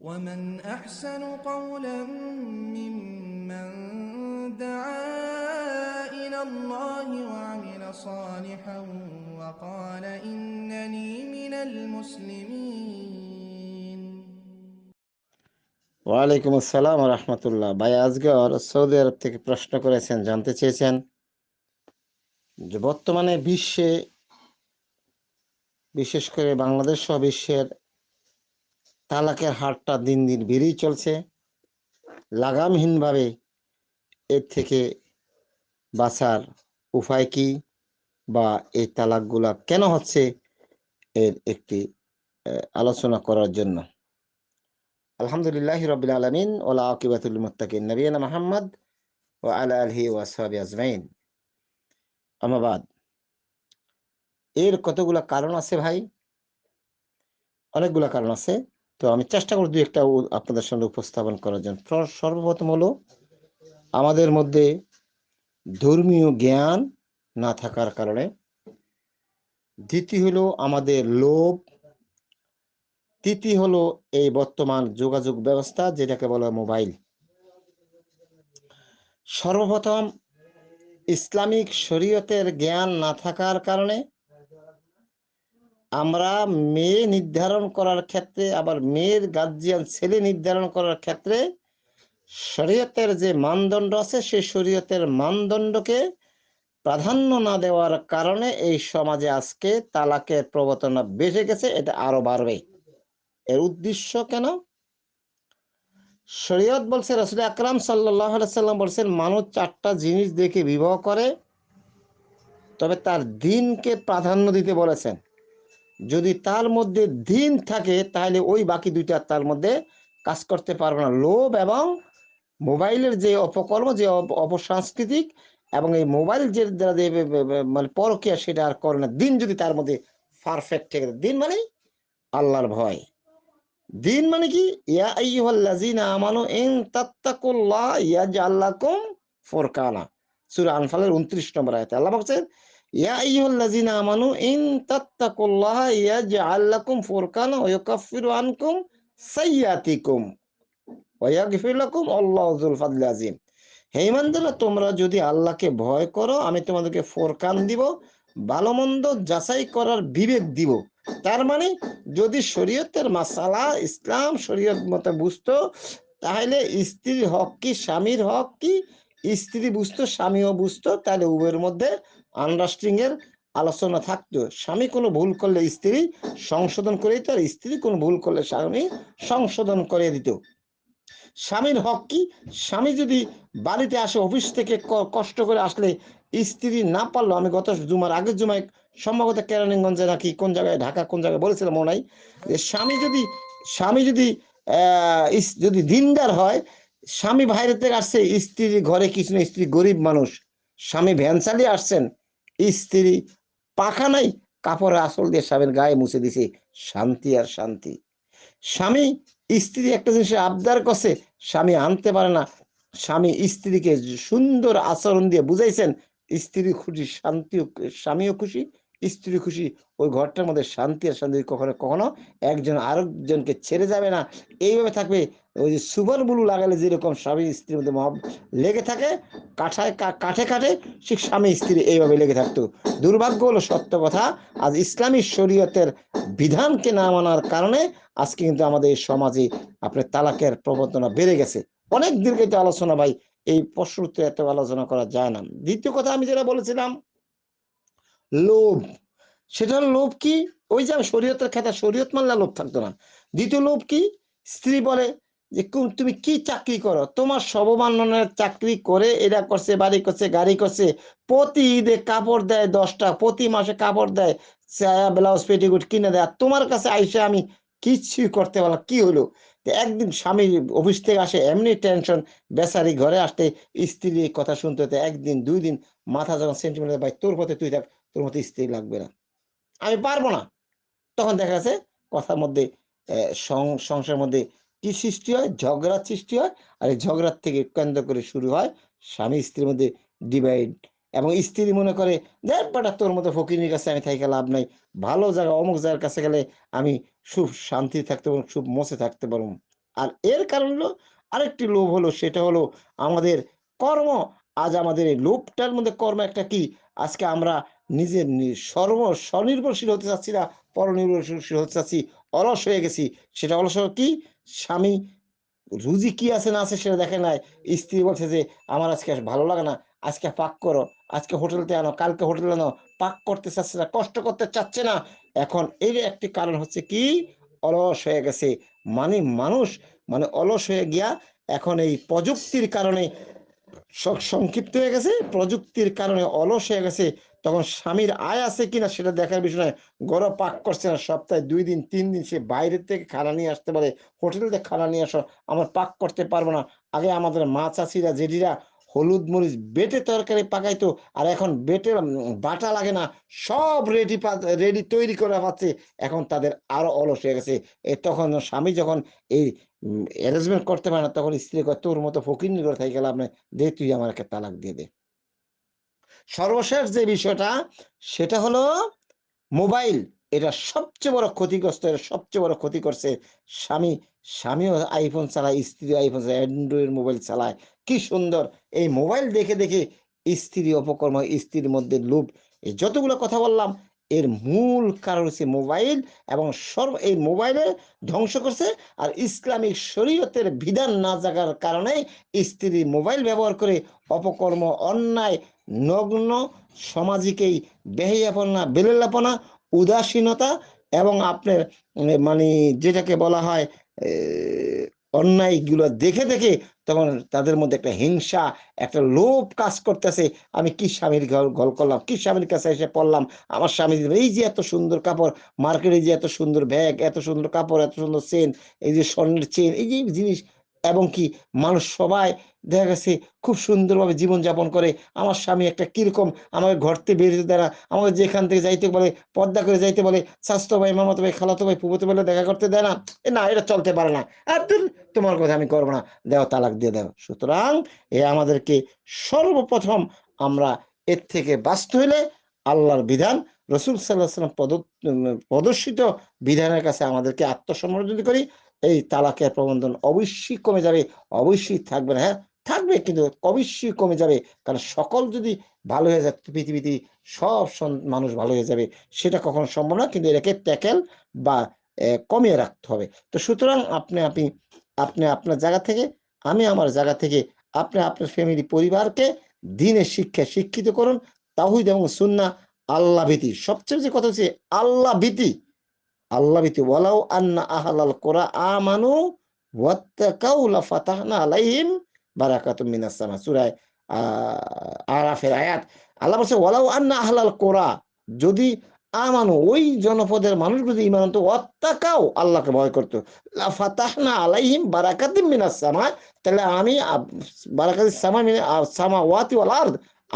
ومن أحسن قولا ممن دعا إلى الله وعمل صالحا وقال إنني من المسلمين ওয়ালাইকুম আসসালাম রহমতুল্লাহ ভাই আজগর সৌদি আরব থেকে প্রশ্ন করেছেন জানতে চেয়েছেন যে বর্তমানে বিশ্বে বিশেষ করে বাংলাদেশ সহ বিশ্বের তালাকের হারটা দিন দিন বেড়েই চলছে। লাগামহীনভাবে এর থেকে বাঁচার উপায় কি বা এই তালাকগুলা কেন হচ্ছে এর একটি আলোচনা করার জন্য। আলহামদুলিল্লাহ রবিল আলমিন ওলা আকিবাতুল মুত্তাকিন নবীনা মাহমদ ও আলা আলহি ওয়াসাবি আজমাইন। আমাবাদ এর কতগুলা কারণ আছে ভাই? অনেকগুলা কারণ আছে। তো আমি চেষ্টা করব দুই একটা আপনাদের সামনে উপস্থাপন করার জন্য। সর্বপ্রথম হলো, আমাদের মধ্যে ধর্মীয় জ্ঞান না থাকার কারণে। দ্বিতীয় হলো আমাদের লোভ। তৃতীয় হলো এই বর্তমান যোগাযোগ ব্যবস্থা, যেটাকে বলা মোবাইল। সর্বপ্রথম ইসলামিক শরীয়তের জ্ঞান না থাকার কারণে আমরা মেয়ে নির্ধারণ করার ক্ষেত্রে, আবার মেয়ের গার্জিয়ান ছেলে নির্ধারণ করার ক্ষেত্রে শরীয়তের যে মানদণ্ড আছে, সেই শরীয়তের মানদণ্ডকে প্রাধান্য না দেওয়ার কারণে এই সমাজে আজকে তালাকের প্রবর্তনা বেড়ে গেছে, এটা আরও বাড়বে। এর উদ্দেশ্য কেন? শরীয়ত বলছে, রসুল আকরাম সাল্লাহ সাল্লাম বলছেন, মানুষ চারটা জিনিস দেখে বিবাহ করে, তবে তার দিনকে প্রাধান্য দিতে বলেছেন। যদি তার মধ্যে দিন থাকে, তাহলে ওই বাকি দুইটা তার মধ্যে কাজ করতে পারবে না। লোভ এবং মোবাইলের যে অপকর্ম, যে অপ- অপসাংস্কৃতিক এবং এই মোবাইল যে দ্বারা মানে পরকিয়া সেটা আর করে না। দিন যদি তার মধ্যে পারফেক্ট থেকে। দিন মানে আল্লাহর ভয়। দিন মানে কি? ইয়া আমানু ফুরকানা। সূরা আনফালের 29 নম্বর আয়াতে আল্লাহ বলছেন হে তোমরা যদি আল্লাহকে ভয় করো, আমি তোমাদেরকে ফোরকান দিব ভালো মন্দ যাচাই করার বিবেক দিব। তার মানে যদি শরীয়তের মাসালা ইসলাম শরীয়ত মতে বুঝতো, তাহলে স্ত্রীর হক কি, স্বামীর হক কি? স্ত্রী বুঝতো, স্বামীও বুঝতো, তাহলে উভয়ের মধ্যে আন্ডারস্ট্যান্ডিং এর আলোচনা থাকতো। স্বামী কোনো ভুল করলে স্ত্রী সংশোধন করে দিত, আর স্ত্রী কোনো ভুল করলে স্বামী সংশোধন করে দিত। স্বামীর হক কি? স্বামী যদি বাড়িতে আসে, অফিস থেকে কষ্ট করে আসলে স্ত্রী না পারল, আমি গত জুমার আগের জুমায় সম্ভবত কেরানীগঞ্জে নাকি কোন জায়গায়, ঢাকা কোন জায়গায় বলেছিলাম মনে হয় যে স্বামী যদি স্বামী যদি যদি দিনদার হয়, স্বামী বাইরে থেকে আসছে স্ত্রী ঘরে কিছু না, স্ত্রী গরিব মানুষ। স্বামী ভ্যান চালিয়ে আসছেন স্ত্রী পাখা নাই কাপড়ে আসল দিয়ে স্বামীর গায়ে মুছে দিছে শান্তি আর শান্তি। স্বামী, স্ত্রী একটা জিনিস আবদার করছে, স্বামী আনতে পারে না। স্বামী স্ত্রীকে সুন্দর আচরণ দিয়ে বুঝাইছেন, স্ত্রী খুশি, শান্তিও, স্বামীও খুশি স্ত্রী খুশি, ওই ঘরটার মধ্যে শান্তি আর শান্তি কখনো কখনো একজন আরেকজনকে ছেড়ে যাবে না। এইভাবে থাকবে, ওই যে সুপার বুলু লাগালে যেরকম স্বামী স্ত্রীর মধ্যে মহব লেগে থাকে, কাঠায় কাঠে কাঠে সে স্বামী স্ত্রী এইভাবে লেগে থাকতো। দুর্ভাগ্য হলো সত্য কথা, আজ ইসলামী শরীয়তের বিধানকে না মানার কারণে আজকে কিন্তু আমাদের এই সমাজে আপনার তালাকের প্রবর্তনা বেড়ে গেছে। অনেক দীর্ঘিত আলোচনা ভাই, এই প্রশ্নতে এত আলোচনা করা যায় না। দ্বিতীয় কথা আমি যেটা বলেছিলাম লোভ। সেটা লোভ কি? ওই যে শরীয়তের খেতা শরীয়ত মানলে লোভ থাকতো না। দ্বিতীয় লোভ কি? স্ত্রী বলে যে তুমি কি চাকরি করো? তোমার সবমাননের চাকরি করে এরা করছে, বাড়ি করছে, গাড়ি করছে। প্রতি ঈদে কাপড় দেয় দশটা, প্রতি মাসে কাপড় দেয় সায়া ব্লাউজ, পেটিকুট কিনে দেয়। আর তোমার কাছে আইসে আমি কিচ্ছুই করতে পারলাম কি হলো? একদিন স্বামী অফিস থেকে আসে, এমনি টেনশন বেচারি ঘরে আসতে স্ত্রীর কথা শুনতে হতে একদিন, দুই দিন মাথা যখন সেন্টিমেন্ট ভাই, তোর পথে তুই থাক। তোর মতো স্ত্রী লাগবে না। আমি পারব না। তখন দেখা যাচ্ছে কথার মধ্যে সংসারের মধ্যে কি সৃষ্টি হয়? ঝগড়ার সৃষ্টি হয়। আর এই ঝগড়ার থেকে কেন্দ্র করে শুরু হয় স্বামী স্ত্রীর মধ্যে ডিভাইড এবং স্ত্রী মনে করে, দেখ তোর মতো ফকিরের কাছে আমি থাইকে লাভ নাই। ভালো জায়গা, অমুক জায়গার কাছে গেলে আমি সুখ শান্তি থাকতে পারব, সুখ মসে থাকতে পারব। আর এর কারণ হলো, আরেকটি লোভ হলো, সেটা হলো আমাদের কর্ম। আজ আমাদের এই লোভটার মধ্যে কর্ম একটা কি? আজকে আমরা নিজের সর্ব, স্বনির্ভরশীল হতে চাচ্ছি না, পরনির্ভরশীল হতে চাচ্ছি, অলস হয়ে গেছি। সেটা অলস কি? স্বামী রুজি কি আছে না আছে সেটা দেখে নাই। স্ত্রী বলছে যে, আমার আজকে ভালো লাগে না। আজকে পাক করো। আজকে হোটেলতে আনো, কালকে হোটেলে আনো। পাক করতে চাচ্ছে না, কষ্ট করতে চাচ্ছে না। এখন এর একটি কারণ হচ্ছে কি? অলস হয়ে গেছে। মানে মানুষ মানে অলস হয়ে গিয়া এখন এই প্রযুক্তির কারণে সংক্ষিপ্ত হয়ে গেছে, প্রযুক্তির কারণে অলস হয়ে গেছে, তখন স্বামীর আয় আছে কিনা সেটা দেখার বিষয় গরম পাক করছে না, সপ্তাহে দুই দিন, তিন দিন সে বাইরের থেকে খানা নিয়ে আসতে পারে হোটেল থেকে খানা নিয়ে আসো, আমরা পাক করতে পারব না। আগে আমাদের মা চাষিরা জেডিরা হলুদ মরিচ, বেটে তরকারি পাকাইতো, আর এখন বেটে বাটা লাগে না, সব রেডি রেডি তৈরি করে পাচ্ছে, এখন তাদের আরও অলস হয়ে গেছে। এ তখন স্বামী যখন এই অ্যারেঞ্জমেন্ট করতে পারে না, তখন স্ত্রী কয়, তোর মতো ফকির করে থাকি গেলাম না দে, তুই আমার একটা তালাক দিয়ে দে। সর্বশেষ যে বিষয়টা, সেটা হলো মোবাইল, এটা সবচেয়ে বড় ক্ষতিগ্রস্ত, এটা সবচেয়ে বড় ক্ষতি করছে স্বামী। স্বামীও আইফোন চালায় স্ত্রী আইফোন চালায় অ্যান্ড্রয়েড মোবাইল চালায়। কি সুন্দর, এই মোবাইল দেখে দেখে স্ত্রী অপকর্ম, স্ত্রীর মধ্যে লোভ এই যতগুলো কথা বললাম এর মূল কারণ হচ্ছে মোবাইল এবং সর্ব, এই মোবাইলে ধ্বংস করছে। আর ইসলামিক শরীয়তের বিধান না জাগার কারণে স্ত্রী মোবাইল ব্যবহার করে অপকর্ম, অন্যায়, নগ্ন, সামাজিকেই বেহিয়াপনা, বেলেলাপনা, উদাসীনতা এবং আপনার মানে যেটাকে বলা হয় অন্যায়গুলো দেখে দেখে তখন তাদের মধ্যে একটা হিংসা, একটা লোভ কাজ করতেছে। আমি কি স্বামীর গল করলাম? কি স্বামীর কাছে এসে পড়লাম? আমার স্বামী এই যে এত সুন্দর কাপড়, মার্কেটে যে এত সুন্দর ব্যাগ, এত সুন্দর কাপড়, এত সুন্দর চেন, এই যে স্বর্ণের চেন, এই যে জিনিস, এবং কি মানুষ সবাই দেখা গেছে খুব সুন্দরভাবে জীবনযাপন করে। আমার স্বামী একটা কীরকম আমাকে ঘরতে বেরোতে দেয় আমাকে যেখান থেকে যাইতে বলে পর্দা করে যাইতে বলে, স্বাস্থ্য ভাই মামাতো ভাই, খালাতো ভাই পুবতো বলে দেখা করতে দেয় না। এ না, এটা চলতে পারে না। আর তোমার কথা আমি করব না। দেও, তালাক দিয়ে দাও। সুতরাং এ আমাদেরকে সর্বপ্রথম আমরা এর থেকে বাঁচতে হইলে আল্লাহর বিধান, রসুল সাল্লাহ সাল্লাম পদ প্রদর্শিত বিধানের কাছে আমাদেরকে আত্মসমর্পণ করি, এই তালাকের প্রবন্ধন অবশ্যই কমে যাবে। অবশ্যই থাকবে না হ্যাঁ? থাকবে, কিন্তু অবশ্যই কমে যাবে। কারণ সকল যদি ভালো হয়ে যায়, পৃথিবীতে সব মানুষ ভালো হয়ে যাবে, সেটা কখনো সম্ভব না, কিন্তু এটাকে ট্যাকেল বা কমিয়ে রাখতে হবে। তো সুতরাং আপনি আপনি আপনি আপনার জায়গা থেকে, আমি আমার জায়গা থেকে আপনি আপনার ফ্যামিলি পরিবারকে দিনের শিক্ষায় শিক্ষিত করুন। তাহিদ এবং সুন্না আল্লাহ ভীতি। সবচেয়ে যে কথা হচ্ছে আল্লাহ ভীতি। আল্লাহ ভীতি। ওয়ালাউ আন্না আহলাল কোরা আমানু ওয়াত্তাকাউ লাফাতাহনা আলাইহিম বারাকাতুম মিনাস সামা সূরা আরাফের আয়াত। আল্লাহ বলছে, ওয়ালাউ আন্না আহলাল কোরা যদি আমানু, ওই জনপদের মানুষ যদি ইমান আনতো, ওয়াত্তাকাউ, আল্লাহকে ভয় করতো। লাফাতাহনা আলাইহিম বারাকাতুম মিনাস সামা, তাহলে আমি বারাকাতুস সামা সামা ওয়াতি ওয়াল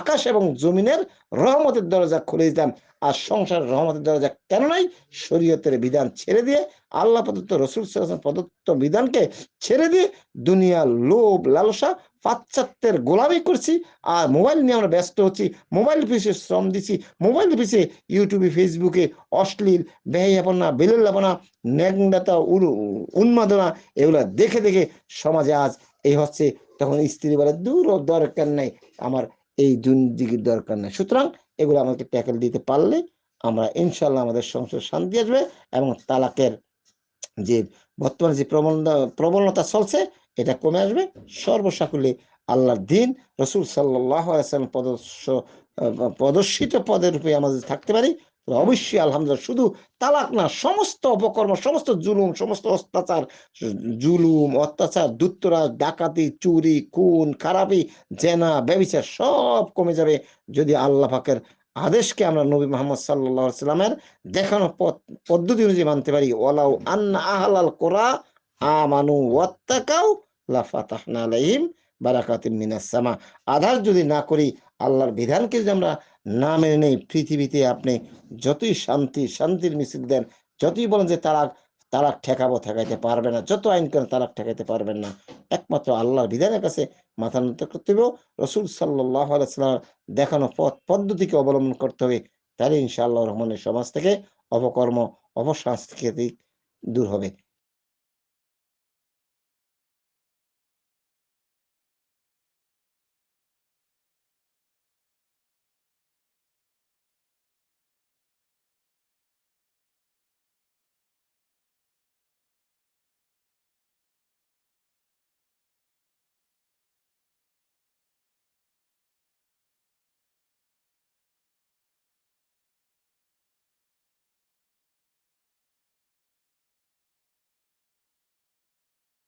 আকাশ এবং জমিনের রহমতের দরজা খুলে দিতাম। আর সংসার রহমতের দরজা কেন নাই? শরীয়তের বিধান ছেড়ে দিয়ে, আল্লাহ প্রদত্ত রসুল প্রদত্ত বিধানকে ছেড়ে দিয়ে দুনিয়ার লোভ, লালসা, পাশ্চাত্যের গোলামি করছি আর মোবাইল নিয়ে আমরা ব্যস্ত হচ্ছি, মোবাইল পিছিয়ে শ্রম দিচ্ছি, মোবাইল পিছিয়ে ইউটিউবে, ফেসবুকে অশ্লীল ব্যয়াপনা বেলেলাপনা ন্যাংদাতা উন্মাদনা, এগুলো দেখে দেখে সমাজে আজ এই হচ্ছে তখন স্ত্রী বলে দূর দরকার নাই, আমার এই দুর্নীতির দরকার নাই। সুতরাং এগুলো আমাকে ট্যাকেল দিতে পারলে আমরা ইনশাল্লাহ আমাদের সংসার শান্তি আসবে এবং তালাকের যে বর্তমানে যে প্রবণতা প্রবণতা চলছে, এটা কমে আসবে। সর্বসাকুলে আল্লাহর দিন, রসুল সাল্লাহ প্রদর্শ প্রদর্শিত পদের রূপে আমাদের থাকতে পারি অবশ্যই, আলহামদুলিল্লাহ, শুধু তালাক না, সমস্ত অপকর্ম, সমস্ত জুলুম, সমস্ত অত্যাচার, জুলুম, অত্যাচার দুত্তরাজ ডাকাতি, চুরি, খুন, খারাপি, জেনা, ব্যবিচার, সব কমে যাবে যদি আল্লাহ পাকের আদেশকে আমরা নবী মোহাম্মদ সাল্লাহ সাল্লামের দেখানো পদ্ধতি অনুযায়ী মানতে পারি। ওয়ালাউ আন্না আহলাল কোরা আমানু ওয়াত্তাকাউ লাফাতাহনা আলাইহিম বারাকাতিম মিনাস সামা। আধার যদি না করি আল্লাহর বিধানকে যদি আমরা না মেনে নেই, পৃথিবীতে আপনি যতই শান্তি, শান্তির মিছিল দেন, যতই বলেন যে তারা তালাক ঠেকাবো, ঠেকাইতে পারবে না, যত আইন করেন তালাক ঠেকাইতে পারবেন না। একমাত্র আল্লাহর বিধানের কাছে মাথা নত করতে হবে রসুল সাল্লাহ আলাইসাল্লাম দেখানো পথ, পদ্ধতিকে অবলম্বন করতে হবে। তাহলে ইনশাআল্লাহ রহমানের সমাজ থেকে অপকর্ম অপসংস্কৃতিক দূর হবে।